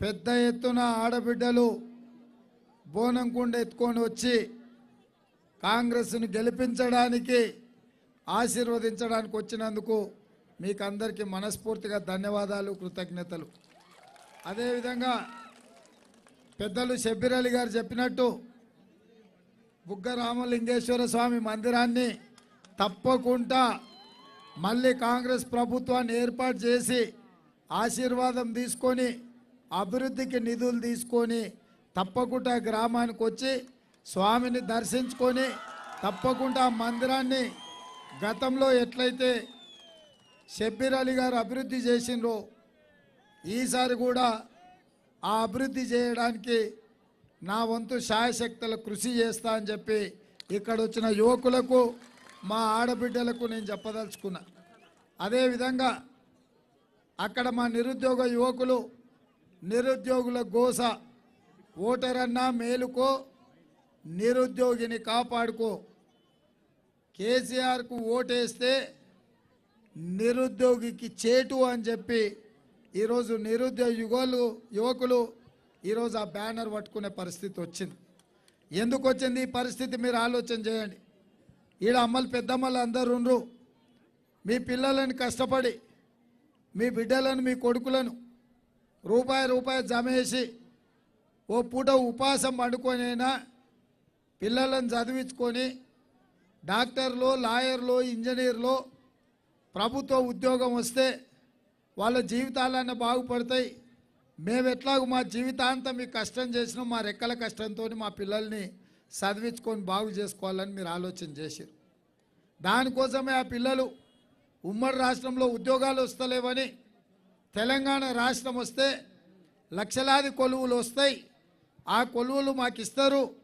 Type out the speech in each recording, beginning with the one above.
పెద్ద ఎత్తున ఆడబిడ్డలు బోనం కుండ ఎత్తుకొని వచ్చి కాంగ్రెస్ను గెలిపించడానికి ఆశీర్వదించడానికి వచ్చినందుకు మీకు అందరికీ మనస్ఫూర్తిగా ధన్యవాదాలు కృతజ్ఞతలు. అదేవిధంగా పెద్దలు షబ్బీరలి గారు చెప్పినట్టు బుగ్గ రామలింగేశ్వర స్వామి మందిరాన్ని తప్పకుండా మళ్ళీ కాంగ్రెస్ ప్రభుత్వాన్ని ఏర్పాటు చేసి ఆశీర్వాదం తీసుకొని అభివృద్ధికి నిధులు తీసుకొని తప్పకుండా గ్రామానికి వచ్చి స్వామిని దర్శించుకొని తప్పకుండా మందిరాన్ని గతంలో ఎట్లయితే షబ్బీర్ అలీ గారు అభివృద్ధి చేసిండ్రో ఈసారి కూడా ఆ అభివృద్ధి చేయడానికి నా వంతు శాయశక్తుల కృషి చేస్తా అని చెప్పి ఇక్కడ వచ్చిన యువకులకు మా ఆడబిడ్డలకు నేను చెప్పదలుచుకున్నా. అదేవిధంగా అక్కడ మా నిరుద్యోగ యువకులు నిరుద్యోగుల గోస. ఓటరన్నా మేలుకో నిరుద్యోగిని కాపాడుకో. కేసీఆర్కు ఓటేస్తే నిరుద్యోగికి చేటు అని చెప్పి ఈరోజు నిరుద్యోగ యుగలు యువకులు ఈరోజు ఆ బ్యానర్ పట్టుకునే పరిస్థితి వచ్చింది. ఎందుకు వచ్చింది? ఈ పరిస్థితి మీరు ఆలోచన చేయండి. ఈడ అమ్మలు పెద్దమ్మలు అందరు ఉండ్రు. మీ పిల్లలను కష్టపడి మీ బిడ్డలను మీ కొడుకులను రూపాయి రూపాయి జమేసి ఓ పూట ఉపాసం పండుకొనైనా పిల్లలను చదివించుకొని డాక్టర్లు లాయర్లు ఇంజనీర్లు ప్రభుత్వ ఉద్యోగం వస్తే వాళ్ళ జీవితాలన్నీ బాగుపడతాయి. మేము ఎట్లాగో మా జీవితాంతం మీకు కష్టం చేసినాం మా రెక్కల కష్టంతో మా పిల్లల్ని చదివించుకొని బాగు చేసుకోవాలని మీరు ఆలోచన చేశారు. దానికోసమే ఆ పిల్లలు ఉమ్మడి రాష్ట్రంలో ఉద్యోగాలు వస్తలేవని తెలంగాణ రాష్ట్రం వస్తే లక్షలాది కొలువులు వస్తాయి. ఆ కొలువులు మాకు ఇస్తారు.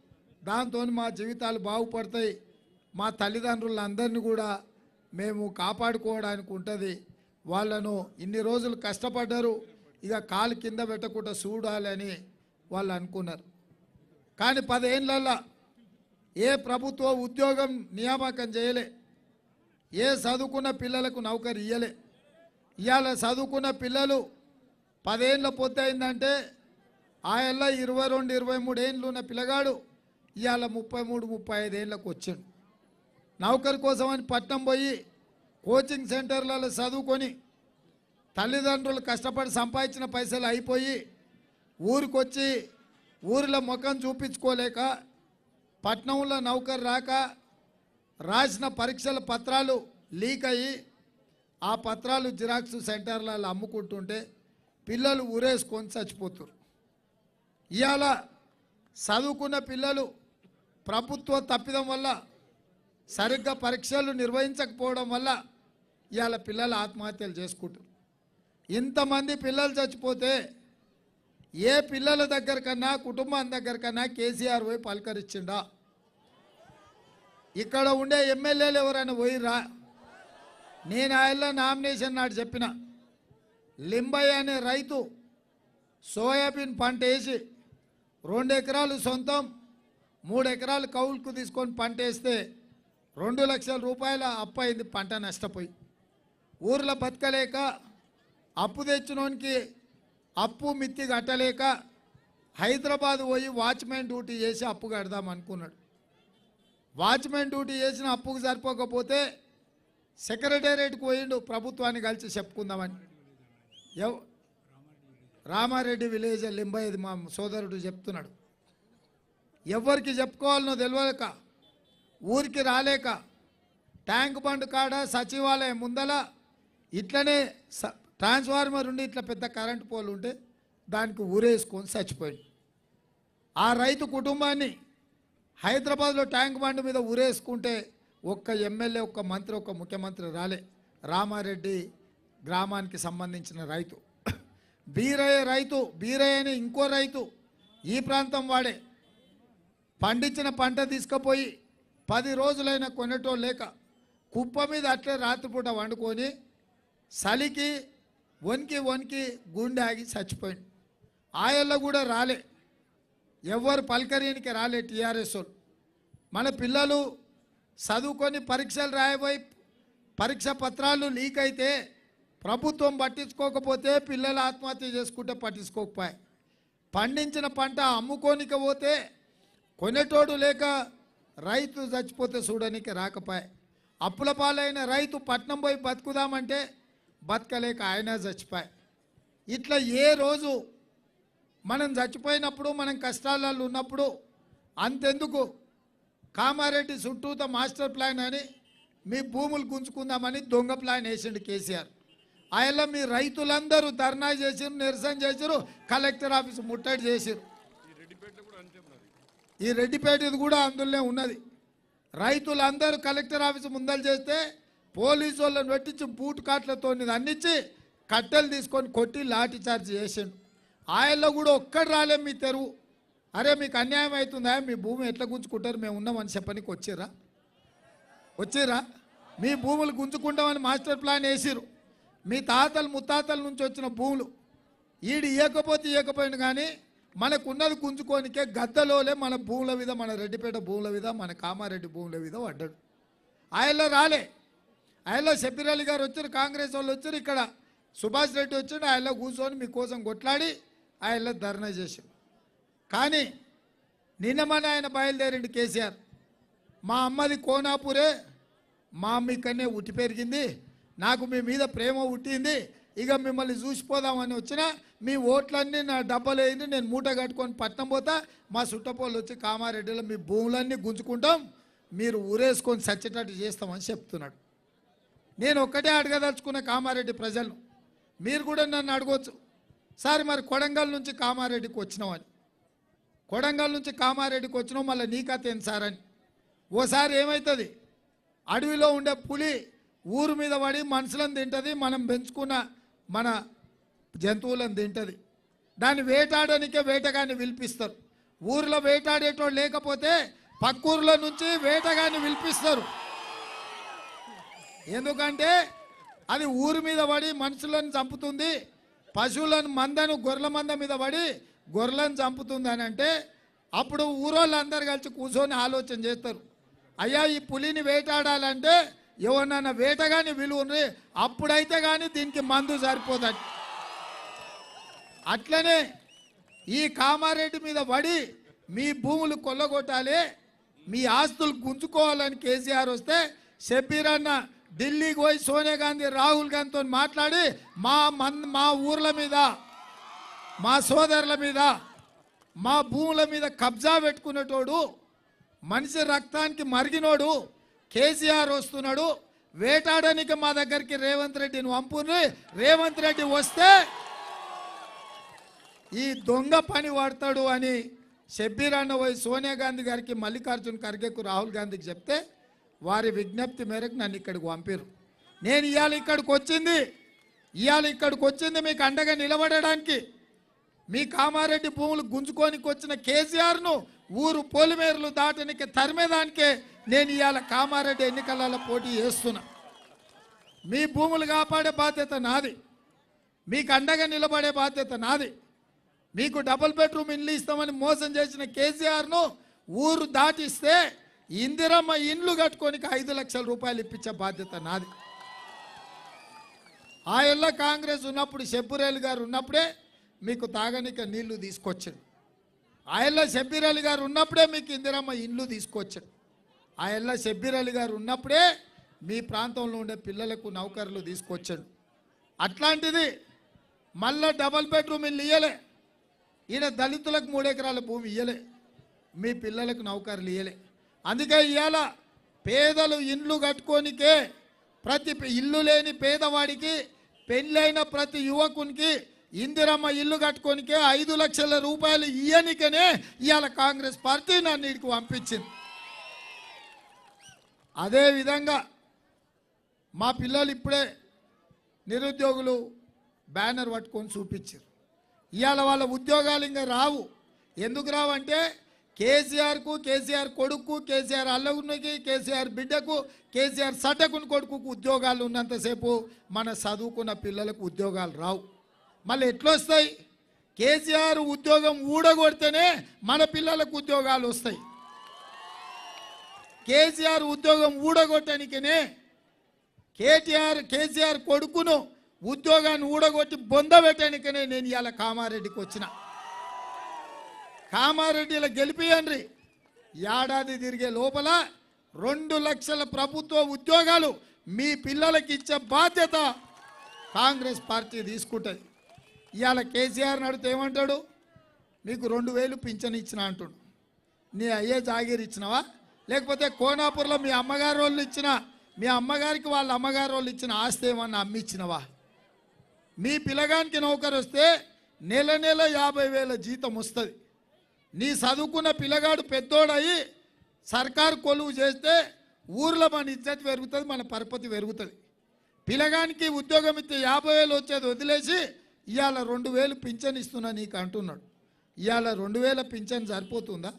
దాంతో మా జీవితాలు బాగుపడతాయి. మా తల్లిదండ్రులందరినీ కూడా మేము కాపాడుకోవడానికి ఉంటుంది. వాళ్ళను ఇన్ని రోజులు కష్టపడ్డారు. ఇక కాలు కింద పెట్టకుండా చూడాలని వాళ్ళు అనుకున్నారు. కానీ పదేళ్ళల్లో ఏ ప్రభుత్వ ఉద్యోగం నియామకం చేయలే. ఏ చదువుకున్న పిల్లలకు నౌకరు ఇయ్యలే. ఇవాళ చదువుకున్న పిల్లలు పదేళ్ళ పొద్దు అయిందంటే ఆయల్ల ఇరవై రెండు ఇరవై మూడు ఏళ్ళు ఉన్న పిల్లగాడు ఇవాళ ముప్పై మూడు ముప్పై ఐదు ఏళ్ళకు వచ్చాడు. నౌకరి కోసమని పట్నం పోయి కోచింగ్ సెంటర్లలో చదువుకొని తల్లిదండ్రులు కష్టపడి సంపాదించిన పైసలు అయిపోయి ఊరికొచ్చి ఊరిలో ముఖం చూపించుకోలేక పట్నంలో నౌకరు రాక రాసిన పరీక్షల పత్రాలు లీక్ అయ్యి ఆ పత్రాలు జిరాక్స్ సెంటర్లలో అమ్ముకుంటుంటే పిల్లలు ఊరేసుకొని చచ్చిపోతారు. ఇవాళ చదువుకున్న పిల్లలు ప్రభుత్వ తప్పిదం వల్ల సరిగ్గా పరీక్షలు నిర్వహించకపోవడం వల్ల ఇవాళ పిల్లలు ఆత్మహత్యలు చేసుకుంటారు. ఇంతమంది పిల్లలు చచ్చిపోతే ఏ పిల్లల దగ్గర కన్నా కుటుంబం దగ్గర కన్నా కేసీఆర్ పోయి పలకరించిండా ఇక్కడ ఉండే ఎమ్మెల్యేలు ఎవరైనా పోయిరా నేను ఆయన నామినేషన్ నాడు చెప్పిన. లింబయ్య అనే రైతు సోయాబీన్ పంట వేసి రెండు ఎకరాలు సొంతం మూడు ఎకరాలు కౌలుకు తీసుకొని పంట వేస్తే రెండు లక్షల రూపాయల అప్పు అయింది పంట నష్టపోయి. ఊర్లో బతకలేక అప్పు తెచ్చినోనికి అప్పు మిత్తి కట్టలేక హైదరాబాద్ పోయి వాచ్మెన్ డ్యూటీ చేసి అప్పు కడదాం అనుకున్నాడు. వాచ్మెన్ డ్యూటీ చేసిన అప్పుకు సరిపోకపోతే సెక్రటేరియట్కి పోయిండు ప్రభుత్వాన్ని కలిసి చెప్పుకుందామని. ఎవ్ రామారెడ్డి విలేజ్ లింబయ్యది మా సోదరుడు చెప్తున్నాడు. ఎవరికి చెప్పుకోవాలనో తెలియక ఊరికి రాలేక ట్యాంక్ బండ్ కాడ సచివాలయం ముందల ఇట్లనే స- ట్రాన్స్ఫార్మర్ ఉండి ఇట్లా పెద్ద కరెంటు పోల్ ఉంటే దానికి ఊరేసుకొని చచ్చిపోయింది ఆ రైతు కుటుంబాన్ని హైదరాబాద్లో ట్యాంక్ బండ్ మీద ఊరేసుకుంటే ఒక్క ఎమ్మెల్యే ఒక్క మంత్రి ఒక్క ముఖ్యమంత్రి రాలే. రామారెడ్డి గ్రామానికి సంబంధించిన రైతు. బీరయ్య రైతు బీరయ్య అని ఇంకో రైతు ఈ ప్రాంతం వాడే. పండించిన పంట తీసుకుపోయి పది రోజులైన కొనటో లేక కుప్ప మీద అట్లే రాత్రిపూట వండుకొని చలికి వణికి వణికి గుండె ఆగి చచ్చిపోయింది ఆయల్లో కూడా రాలే. ఎవరు పలకరీనికి రాలే టీఆర్ఎస్ వాళ్ళు. మన పిల్లలు చదువుకొని పరీక్షలు రాయబోయి పరీక్ష పత్రాలు లీక్ అయితే ప్రభుత్వం పట్టించుకోకపోతే పిల్లలు ఆత్మహత్య చేసుకుంటే పట్టించుకోకపోయాయి. పండించిన పంట అమ్ముకోనిక పోతే కొనేటోడు లేక రైతు చచ్చిపోతే చూడనికి రాకపోయి అప్పుల పాలైన రైతు పట్నం పోయి బతుకుదామంటే బతకలేక ఆయన చచ్చిపోయి ఇట్లా ఏ రోజు మనం చచ్చిపోయినప్పుడు మనం కష్టాలలో ఉన్నప్పుడు అంతెందుకు? కామారెడ్డి చుట్టూత మాస్టర్ ప్లాన్ అని మీ భూములు గుంజుకుందామని దొంగ ప్లాన్ వేసిండు కేసీఆర్. ఆయన మీ రైతులందరూ ధర్నా చేసిరు నిరసన చేసిరు కలెక్టర్ ఆఫీస్ ముట్టడి చేసిరు ఈ రెడ్డిపేటది కూడా అందులోనే ఉన్నది. రైతులందరూ కలెక్టర్ ఆఫీస్ ముందలు చేస్తే పోలీసు వాళ్ళని పెట్టించి బూట్ కాట్లతో అందించి కట్టెలు తీసుకొని కొట్టి లాఠీ చార్జ్ చేసిండు. ఆయనలో కూడా ఒక్కడు రాలే మీ తెరువు. అరే మీకు అన్యాయం అవుతుందా? మీ భూమి ఎట్లా గుంజుకుంటారు? మేము ఉన్నామని చెప్పనికి వచ్చారా? వచ్చిర్రా మీ భూములు గుంజుకుంటామని మాస్టర్ ప్లాన్ వేసిరు మీ తాతలు ముత్తాతల నుంచి వచ్చిన భూములు. ఈడు ఇవ్వకపోతే ఇవ్వకపోయినా కానీ మనకున్నది గుంజుకోనికే గద్దలోలే మన భూముల మీద మన రెడ్డిపేట భూముల మీద మన కామారెడ్డి భూముల మీద పడ్డాడు. ఆయనలో రాలే. ఆయనలో షబీర్ గారు వచ్చారు కాంగ్రెస్ వాళ్ళు వచ్చారు ఇక్కడ సుభాష్ రెడ్డి వచ్చాడు ఆయనలో కూర్చొని మీకోసం కొట్లాడి ఆయనలో ధర్నా చేశారు కానీ నిన్న మన ఆయన బయలుదేరిండు కేసీఆర్. మా అమ్మది కోనాపూరే మా అమ్మ ఇక్కడనే ఉట్టి పెరిగింది నాకు మీ మీద ప్రేమ ఉట్టింది ఇక మిమ్మల్ని చూసిపోదామని వచ్చిన మీ ఓట్లన్నీ నా డబ్బలు వేయండి నేను మూట కట్టుకొని పట్నం పోతా మా చుట్టపోళ్ళు వచ్చి కామారెడ్డిలో మీ భూములన్నీ గుంజుకుంటాం మీరు ఊరేసుకొని సచ్చేటట్టు చేస్తామని చెప్తున్నాడు. నేను ఒక్కటే అడగదలుచుకున్న కామారెడ్డి ప్రజలను మీరు కూడా నన్ను అడగవచ్చు సార్ మరి కొడంగల్ నుంచి కామారెడ్డికి వచ్చినామని కొడంగల్ నుంచి కామారెడ్డికి వచ్చినాం మళ్ళీ నీ కథ సార్ అని. ఓసారి ఏమవుతుంది అడవిలో ఉండే పులి ఊరు మీద పడి మనుషులను తింటుంది మనం పెంచుకున్న మన జంతువులను తింటుంది. దాన్ని వేటాడనికే వేటగాన్ని పిలిపిస్తారు. ఊర్లో వేటాడేటోడు లేకపోతే పక్కూర్లో నుంచి వేటగాన్ని పిలిపిస్తారు. ఎందుకంటే అది ఊరి మీద పడి మనుషులను చంపుతుంది పశువులను మందను గొర్రెల మంద మీద పడి గొర్రెలను చంపుతుంది అని అంటే అప్పుడు ఊరోళ్ళందరూ కలిసి కూర్చొని ఆలోచన చేస్తారు. అయ్యా ఈ పులిని వేటాడాలంటే ఎవరినైనా వేటగాని విలువని అప్పుడైతే కానీ దీనికి మందు సరిపోదండి అట్లనే ఈ కామారెడ్డి మీద పడి మీ భూములు కొల్లగొట్టాలి మీ ఆస్తులు గుంజుకోవాలని కేసీఆర్ వస్తే షబ్బీర్ అన్న ఢిల్లీకి పోయి సోనియా గాంధీ రాహుల్ గాంధీతో మాట్లాడి మా మన్ మా ఊర్ల మీద మా సోదరుల మీద మా భూముల మీద కబ్జా పెట్టుకునేటోడు మనిషి రక్తానికి మరిగినోడు కేసీఆర్ వస్తున్నాడు వేటాడడానికి మా దగ్గరికి రేవంత్ రెడ్డిని పంపుని రేవంత్ రెడ్డి వస్తే ఈ దొంగ పని వాడతాడు అని షబ్బీర్ అన్న పోయి సోనియా గాంధీ గారికి మల్లికార్జున్ ఖర్గేకు రాహుల్ గాంధీకి చెప్తే వారి విజ్ఞప్తి మేరకు నన్ను ఇక్కడికి పంపారు నేను ఇవాళ ఇక్కడికి వచ్చింది ఇవాళ ఇక్కడికి వచ్చింది మీకు అండగా నిలబడడానికి మీ కామారెడ్డి భూములు గుంజుకోనికి వచ్చిన కేసీఆర్ను ఊరు పోలిమేరలు దాటనికి తరిమేదానికే నేను ఇవాళ కామారెడ్డి ఎన్నికలలో పోటీ చేస్తున్నా. మీ భూములు కాపాడే బాధ్యత నాది. మీకు అండగా నిలబడే బాధ్యత నాది. మీకు డబుల్ బెడ్రూమ్ ఇల్లు ఇస్తామని మోసం చేసిన కేసీఆర్ను ఊరు దాటిస్తే ఇందిరమ్మ ఇండ్లు కట్టుకోనికి ఐదు లక్షల రూపాయలు ఇప్పించే బాధ్యత నాది. ఆ ఇళ్ళ కాంగ్రెస్ ఉన్నప్పుడు షబ్బురేలు గారు ఉన్నప్పుడే మీకు తాగనిక నీళ్ళు తీసుకొచ్చాడు. ఆ ఇళ్ళ షబ్బీర్ అలీ గారు ఉన్నప్పుడే మీకు ఇందిరమ్మ ఇండ్లు తీసుకొచ్చాడు. ఆయల్లా ఇళ్ళ షబ్బీర్ అలీ గారు ఉన్నప్పుడే మీ ప్రాంతంలో ఉండే పిల్లలకు నౌకర్లు తీసుకొచ్చాడు. అట్లాంటిది మళ్ళా డబల్ బెడ్రూమ్ ఇల్లు ఇయ్యలే. ఈయన దళితులకు మూడెకరాల భూమి ఇయ్యలే. మీ పిల్లలకు నౌకర్లు ఇయ్యలే. అందుకే ఇవాళ పేదలు ఇండ్లు కట్టుకోనికే ప్రతి ఇల్లు లేని పేదవాడికి పెళ్ళైన ప్రతి యువకునికి ఇందిరమ్మ ఇల్లు కట్టుకోనికే ఐదు లక్షల రూపాయలు ఇయ్యనికనే ఇవాళ కాంగ్రెస్ పార్టీ నన్ను ఇడికి పంపించింది. అదేవిధంగా మా పిల్లలు ఇప్పుడే నిరుద్యోగులు బ్యానర్ పట్టుకొని చూపించారు. ఇవాళ వాళ్ళ ఉద్యోగాలు ఇంకా రావు. ఎందుకు రావంటే కేసీఆర్కు కేసీఆర్ కొడుకు కేసీఆర్ అల్లగున్నకి కేసీఆర్ బిడ్డకు కేసీఆర్ సడ్డకుని కొడుకుకు ఉద్యోగాలు ఉన్నంతసేపు మన చదువుకున్న పిల్లలకు ఉద్యోగాలు రావు. మళ్ళీ ఎట్లొస్తాయి? కేసీఆర్ ఉద్యోగం ఊడగొడితేనే మన పిల్లలకు ఉద్యోగాలు వస్తాయి. కేసీఆర్ ఉద్యోగం ఊడగొట్టడానికినే కేటీఆర్ కేసీఆర్ కొడుకును ఉద్యోగాన్ని ఊడగొట్టి బొందబెట్టడానికనే నేను ఇవాళ కామారెడ్డికి వచ్చిన. కామారెడ్డిలో గెలిపియండ్రి ఏడాది తిరిగే లోపల రెండు లక్షల ప్రభుత్వ ఉద్యోగాలు మీ పిల్లలకి ఇచ్చే బాధ్యత కాంగ్రెస్ పార్టీ తీసుకుంటుంది. ఇవాళ కేసీఆర్ నడితే ఏమంటాడు? నీకు రెండు వేలు పింఛన్ ఇచ్చిన అంటుడు. నీ అయ్యే జాగీర్ ఇచ్చినవా? లేకపోతే కోనాపూర్లో మీ అమ్మగారు వాళ్ళు ఇచ్చిన మీ అమ్మగారికి వాళ్ళ అమ్మగారు వాళ్ళు ఇచ్చిన ఆస్తి ఏమన్నా అమ్మి ఇచ్చినవా? మీ పిల్లగానికి నౌకరు వస్తే నెల నెల యాభై వేల జీతం వస్తుంది. నీ చదువుకున్న పిల్లగాడు పెద్దోడయి సర్కారు కొలువు చేస్తే ఊర్లో మన ఇజ్జత్ పెరుగుతుంది మన పరపతి పెరుగుతుంది. పిల్లగానికి ఉద్యోగం ఇస్తే యాభై వేలు వచ్చేది వదిలేసి ఇవాళ రెండు వేలు పింఛన్ ఇస్తున్నా నీకు అంటున్నాడు. ఇవాళ రెండు వేల పింఛన్ సరిపోతుందా?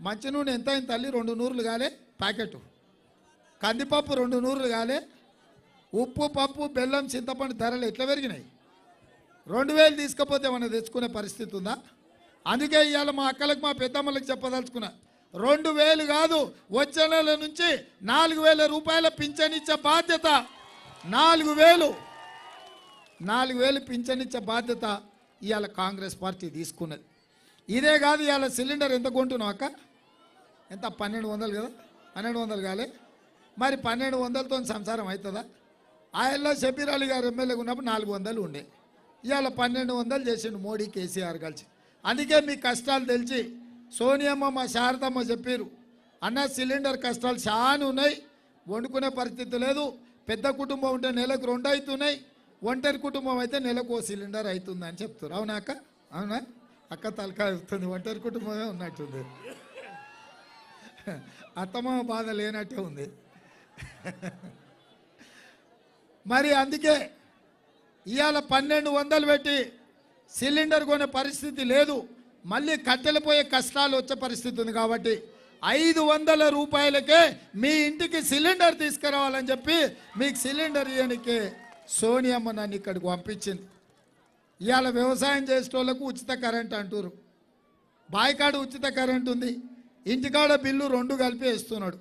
మంచి నూనె ఎంత అయిన తల్లి? రెండు నూరులు కాలే ప్యాకెట్. కందిపప్పు రెండు నూరులు కాలే ఉప్పు పప్పు బెల్లం చింతపండు ధరలు ఎట్లా పెరిగినాయి? రెండు వేలు తీసుకపోతే మనం తెచ్చుకునే పరిస్థితి ఉందా? అందుకే ఇవాళ మా అక్కలకు మా పెద్దమ్మలకు చెప్పదలుచుకున్నా రెండు వేలు కాదు వచ్చే నెల నుంచి నాలుగు వేల రూపాయల పింఛన్ ఇచ్చే బాధ్యత. నాలుగు వేలు. నాలుగు వేలు పింఛనిచ్చే బాధ్యత ఇవాళ కాంగ్రెస్ పార్టీ తీసుకున్నది. ఇదే కాదు ఇవాళ సిలిండర్ ఎంత కొంటున్నావు అక్క? ఎంత? పన్నెండు వందలు కదా? పన్నెండు వందలు కాలే. మరి పన్నెండు వందలతో సంసారం అవుతుందా? ఆయనలో షబీర్ అలీ గారు ఎమ్మెల్యేగా ఉన్నప్పుడు నాలుగు వందలు ఉండే. ఇవాళ పన్నెండు వందలు చేసిండు మోడీ కేసీఆర్ కలిసి. అందుకే మీ కష్టాలు తెలిసి సోనియమ్మ మా శారదమ్మ చెప్పారు అన్న సిలిండర్ కష్టాలు చాలా ఉన్నాయి వండుకునే పరిస్థితి లేదు పెద్ద కుటుంబం ఉంటే నెలకు రెండు అవుతున్నాయి ఒంటరి కుటుంబం అయితే నెలకు సిలిండర్ అవుతుందని చెప్తారు అవునా అక్క? అవునా? అక్క తలకాయ అవుతుంది ఒంటరి కుటుంబమే ఉన్నట్టుంది. అత్తమ్మ బాధ లేనట్టే ఉంది. మరి అందుకే ఇవాళ పన్నెండు వందలు పెట్టి సిలిండర్ కొనే పరిస్థితి లేదు. మళ్ళీ కట్టెలు పోయే కష్టాలు వచ్చే పరిస్థితి ఉంది కాబట్టి ఐదు వందల రూపాయలకే మీ ఇంటికి సిలిండర్ తీసుకురావాలని చెప్పి మీకు సిలిండర్ ఇవ్వడానికి సోనియమ్మ నన్ను ఇక్కడికి పంపించింది. ఇవాళ వ్యవసాయం చేసేటోళ్ళకు ఉచిత కరెంట్ అంటారు బాయికాడ ఉచిత కరెంట్ ఉంది. ఇంటికాడ బిల్లు రెండు కలిపి వేస్తున్నాడు.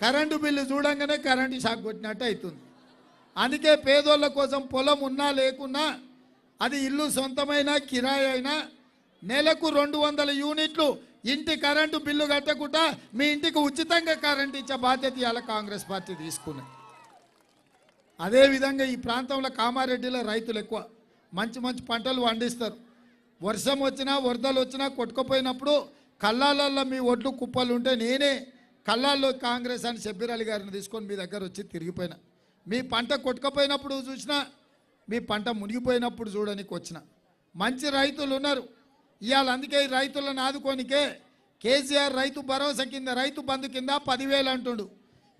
కరెంటు బిల్లు చూడంగానే కరెంటు షాక్ కొట్టినట్టు అవుతుంది అందుకే పేదోళ్ళ కోసం పొలం ఉన్నా లేకున్నా అది ఇల్లు సొంతమైనా కిరాయి అయినా నెలకు రెండు వందల యూనిట్లు ఇంటి కరెంటు బిల్లు కట్టకుండా మీ ఇంటికి ఉచితంగా కరెంట్ ఇచ్చే బాధ్యత ఇవాళ కాంగ్రెస్ పార్టీ తీసుకున్నది. అదేవిధంగా ఈ ప్రాంతంలో కామారెడ్డిలో రైతులు ఎక్కువ. మంచి మంచి పంటలు పండిస్తారు. వర్షం వచ్చినా వరదలు వచ్చినా కొట్టుకుపోయినప్పుడు కల్లాలల్లో మీ ఒడ్లు కుప్పలు ఉంటే నేనే కల్లాల్లో కాంగ్రెస్ అని షబ్బీర్ అలీ గారిని తీసుకొని మీ దగ్గర వచ్చి తిరిగిపోయినా. మీ పంట కొట్టుకుపోయినప్పుడు చూసినా మీ పంట మునిగిపోయినప్పుడు చూడడానికి వచ్చిన. మంచి రైతులు ఉన్నారు. ఇవాళ అందుకే ఈ రైతులను ఆదుకోనికే కేసీఆర్ రైతు భరోసా కింద రైతు బంధు కింద పదివేలు అంటుండు.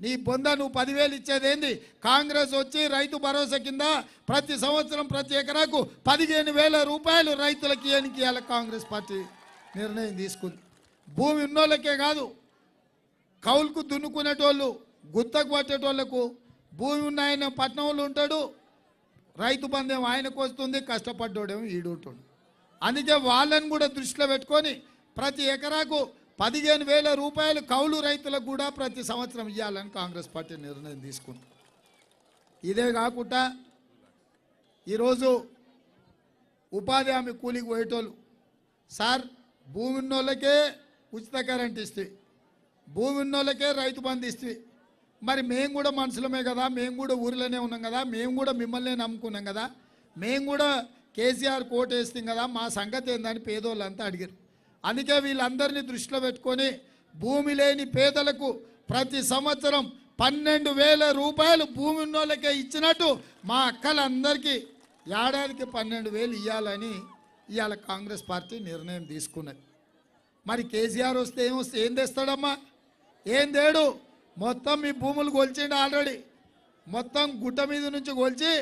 నీ బొంద నువ్వు పదివేలు ఇచ్చేదేంది? కాంగ్రెస్ వచ్చి రైతు భరోసా కింద ప్రతి సంవత్సరం ప్రతి ఎకరాకు పదిహేను వేల రూపాయలు రైతులకి ఇవ్వడానికి కాంగ్రెస్ పార్టీ? నిర్ణయం తీసుకుంది. భూమి ఉన్నోళ్ళకే కాదు కౌలుకు దున్నుకునేటోళ్ళు గుత్తకు పట్టేటోళ్ళకు భూమి ఉన్న ఆయన పట్టణంలో ఉంటాడు రైతు బంధం ఆయనకు వస్తుంది కష్టపడ్డోడేమో ఈడు అందుకే వాళ్ళని కూడా దృష్టిలో పెట్టుకొని ప్రతి ఎకరాకు పదిహేను వేల రూపాయలు కౌలు రైతులకు కూడా ప్రతి సంవత్సరం ఇవ్వాలని కాంగ్రెస్ పార్టీ నిర్ణయం తీసుకుంది. ఇదే కాకుండా ఈరోజు ఉపాధి హామీ కూలికి పోయేటోళ్ళు సార్ భూమి ఉన్నోళ్ళకే ఉచిత కరెంట్ ఇస్తే భూమి ఉన్నోళ్ళకే రైతు బంధు ఇస్తే మరి మేము కూడా మనుషులమే కదా మేము కూడా ఊరిలోనే ఉన్నాం కదా మేము కూడా మిమ్మల్నే నమ్ముకున్నాం కదా మేము కూడా కేసీఆర్ కోట్ వేస్తాం కదా మా సంగతి ఏందని పేదోళ్ళంతా అడిగారు. అందుకే వీళ్ళందరినీ దృష్టిలో పెట్టుకొని భూమి లేని పేదలకు ప్రతి సంవత్సరం పన్నెండు వేల రూపాయలు భూమి ఉన్నోళ్ళకే ఇచ్చినట్టు మా అక్కలందరికీ ఏడాదికి పన్నెండు వేలు ఇవ్వాలని ఇవాళ కాంగ్రెస్ పార్టీ నిర్ణయం తీసుకున్నది. మరి కేసీఆర్ వస్తే ఏం వస్తే ఏం తెస్తాడమ్మా? ఏం తేడు? మొత్తం మీ భూములు కొలిచిండు ఆల్రెడీ. మొత్తం గుట్ట మీద నుంచి కొల్చి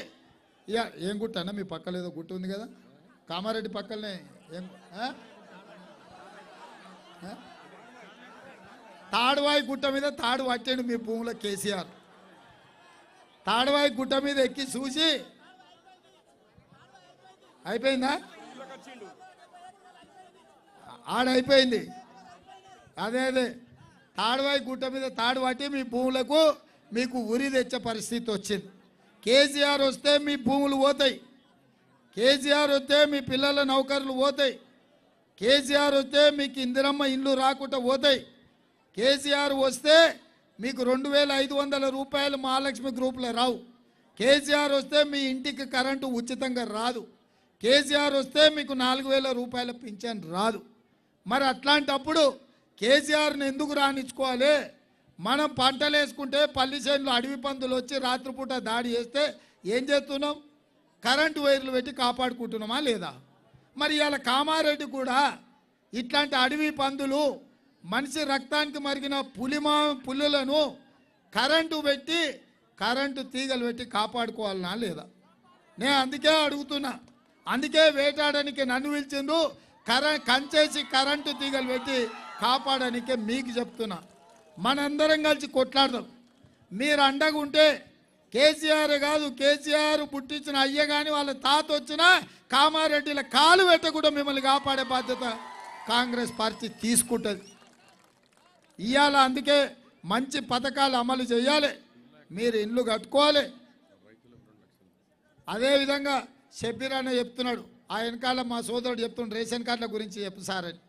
ఇక ఏం గుట్ట అన్న మీ పక్కలేదో గుట్ట ఉంది కదా? కామారెడ్డి పక్కనే ఏం తాడువాయి గుట్ట మీద తాడు పట్టాడు మీ భూముల కేసీఆర్. తాడువాయి గుట్ట మీద ఎక్కి చూసి అయిపోయిందా? ఆడైపోయింది. అదే అదే. తాడువాయి గుట్ట మీద తాడు పట్టి మీ భూములకు మీకు ఉరి తెచ్చే పరిస్థితి వచ్చింది. కేసీఆర్ వస్తే మీ భూములు పోతాయి. కేసీఆర్ వస్తే మీ పిల్లల నౌకర్లు పోతాయి. కేసీఆర్ వస్తే మీకు ఇందిరమ్మ ఇండ్లు రాకుండా పోతాయి. కేసీఆర్ వస్తే మీకు రెండు వేల ఐదు వందల రూపాయలు మహాలక్ష్మి గ్రూపులో రావు. కేసీఆర్ వస్తే మీ ఇంటికి కరెంటు ఉచితంగా రాదు. కేసీఆర్ వస్తే మీకు నాలుగు వేల రూపాయల పింఛన్ రాదు. మరి అట్లాంటప్పుడు కేసీఆర్ని ఎందుకు రాణించుకోవాలి? మనం పంటలు వేసుకుంటే పల్లి చేనులు అడవి పందులు వచ్చి రాత్రిపూట దాడి చేస్తే ఏం చేస్తున్నాం? కరెంటు వైర్లు పెట్టి కాపాడుకుంటున్నామా లేదా? మరి ఇవాళ కామారెడ్డి కూడా ఇట్లాంటి అడవి పందులు మనిషి రక్తానికి మరిగిన పులిమా పులులను కరెంటు పెట్టి కరెంటు తీగలు పెట్టి కాపాడుకోవాలనా లేదా? నేను అందుకే అడుగుతున్నా. అందుకే వేటాడడానికి నన్ను పిలిచిండు కర కంచేసి కరెంటు తీగలు పెట్టి కాపాడడానికే మీకు చెప్తున్నా. మనందరం కలిసి కొట్లాడదాం. మీరు అండగా ఉంటే కేసీఆర్ కాదు కేసీఆర్ పుట్టించిన అయ్య కానీ వాళ్ళ తాత వచ్చినా కామారెడ్డిల కాలు పెట్టకుండా మిమ్మల్ని కాపాడే బాధ్యత కాంగ్రెస్ పార్టీ తీసుకుంటుంది. ఇవాళ అందుకే మంచి పథకాలు అమలు చేయాలి మీరు ఇల్లు కట్టుకోవాలి. అదేవిధంగా షబ్బీర్ అన్న చెప్తున్నాడు ఆ వెనకాల మా సోదరుడు చెప్తున్నాడు రేషన్ కార్డుల గురించి చెప్పు సార్ అని.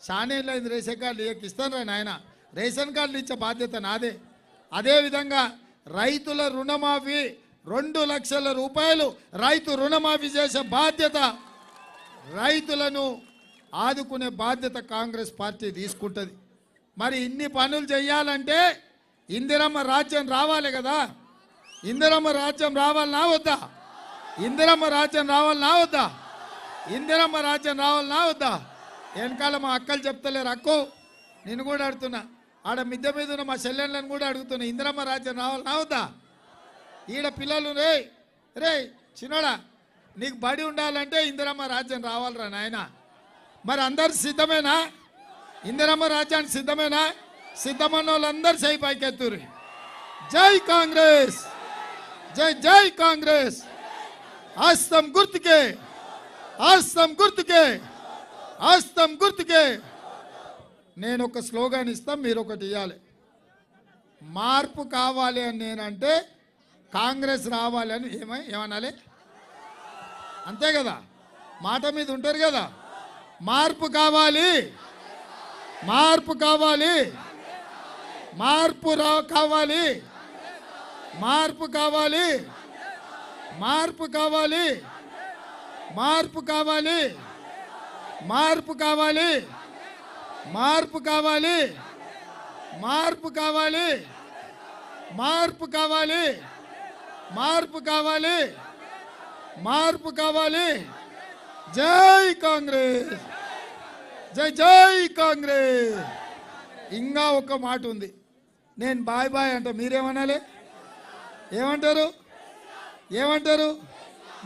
షానేళ్ళు అయింది రేషన్ కార్డులు ఇస్తాను రా నాయన. రేషన్ కార్డులు ఇచ్చే బాధ్యత నాదే. అదేవిధంగా రైతుల రుణమాఫీ రెండు లక్షల రూపాయలు రైతు రుణమాఫీ చేసే బాధ్యత రైతులను ఆదుకునే బాధ్యత కాంగ్రెస్ పార్టీ తీసుకుంటుంది. మరి ఇన్ని పనులు చేయాలంటే ఇందిరమ్మ రాజ్యం రావాలి కదా. ఇందిరమ్మ రాజ్యం రావాలనా వద్దా? ఇందిరమ్మ రాజ్యం రావాలనా వద్దా? ఇందిరమ్మ రాజ్యం రావాలనా వద్దా? వెనకాల మా అక్కలు చెప్తలేరు అక్కో నేను కూడా అడుతున్నా ఆడ మిద్దె మీద ఉన్న మా చెల్లెళ్ళని కూడా అడుగుతున్నా ఇందిరమ్మ రాజ్యం రావాలి రావద్దా ఈడ పిల్లలు రే రే చిన్నోడా నీకు బడి ఉండాలంటే ఇందిరమ్మ రాజ్యం రావాలిరా నాయన. మరి అందరు సిద్ధమేనా? ఇందిరమ్మ రాజ్యానికి సిద్ధమేనా? సిద్ధమన్న వాళ్ళందరూ చేయి పైకెత్తురు జై కాంగ్రెస్! జై జై కాంగ్రెస్! ఆస్తం గుర్తుకే ఆస్తం గుర్తుకే ఆస్తం గుర్తుకే. నేను ఒక స్లోగాన్ ఇస్తాం మీరు ఒకటి ఇవ్వాలి మార్పు కావాలి అని నేనంటే కాంగ్రెస్ రావాలి అని ఏమై ఏమనాలి? అంతే కదా? మాట మీద ఉంటారు కదా? మార్పు కావాలి. మార్పు కావాలి. మార్పు రా కావాలి. మార్పు కావాలి. మార్పు కావాలి. మార్పు కావాలి. మార్పు కావాలి. మార్పు కావాలి. మార్పు కావాలి. మార్పు కావాలి. మార్పు కావాలి. మార్పు కావాలి. జై కాంగ్రెస్. జై జై కాంగ్రెస్. ఇంకా ఒక మాట ఉంది. నేను బాయ్ బాయ్ అంట. మీరేమనాలి? ఏమంటారు? ఏమంటారు?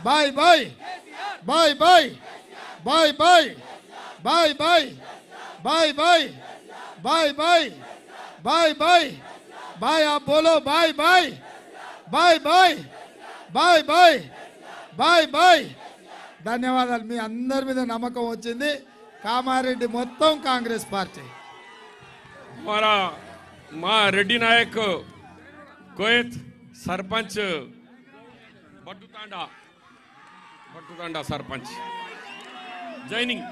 Bye bye. Bye bye. Bye bye. Bye bye. भाई भाई भाई भाई भाई भाई भाई ఆ बोलो भाई भाई भाई भाई भाई भाई బాయ్ బాయ్ ధన్యవాదాలు. మీ అందరి మీద నమ్మకం వచ్చింది. కామారెడ్డి మొత్తం కాంగ్రెస్ పార్టీ. మన మా రెడ్డి నాయక్ కోయత్ సర్పంచ్ బట్టుతాండా. బట్టుతాండా సర్పంచ్. జైనింగ్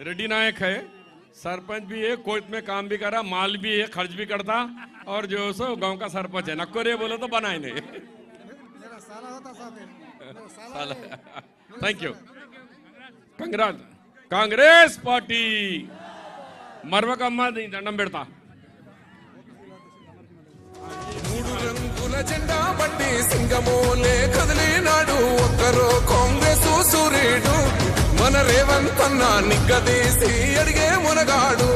रेड्डी नायक है सरपंच भी है कोयत में काम भी करा माल भी है खर्च भी करता और जो है सो गांव का सरपंच है नक्को रे बोलो तो बनाए नहीं thank you congrat Congress party మరొకమ్మ నీ దండం పెడతా మూడు రంగుల జెండా బట్టి సింగమోలే కదిలినాడు ఒక్కరో కాంగ్రెస్ సూర్యుడు మన రేవంత్ నిగ్గదీసి అడిగే మునగాడు.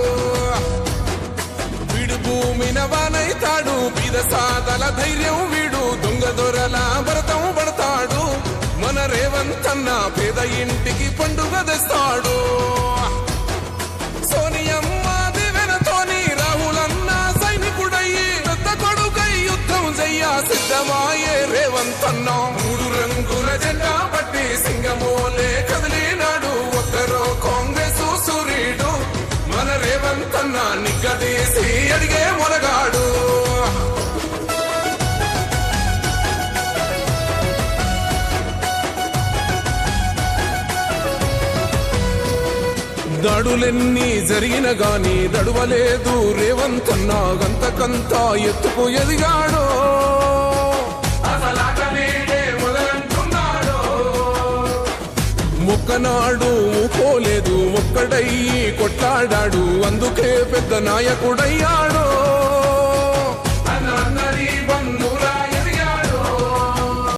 వీడు భూమిన వానైతాడు బీద సాదల ధైర్యం వీడు దొంగ దొరల భరతం పడతాడు. మన రేవంత్ పేద ఇంటికి పండుగ తెస్తాడు. సోనియమ్మ దివెనతోని రాహులన్న సైనికుడయ్యి పెద్ద కొడుకై యుద్ధం చెయ్య సిద్ధమాయే రేవంతన్నా. దాడులెన్ని జరిగిన గాని దడువలేదు రేవంతన్నా గంతకంతా ఎత్తుకు ఎదిగాడో. ముక్కనాడు పోలేదు ఒక్కడయ్యి కొట్లాడాడు అందుకే పెద్ద నాయకుడయ్యాడో.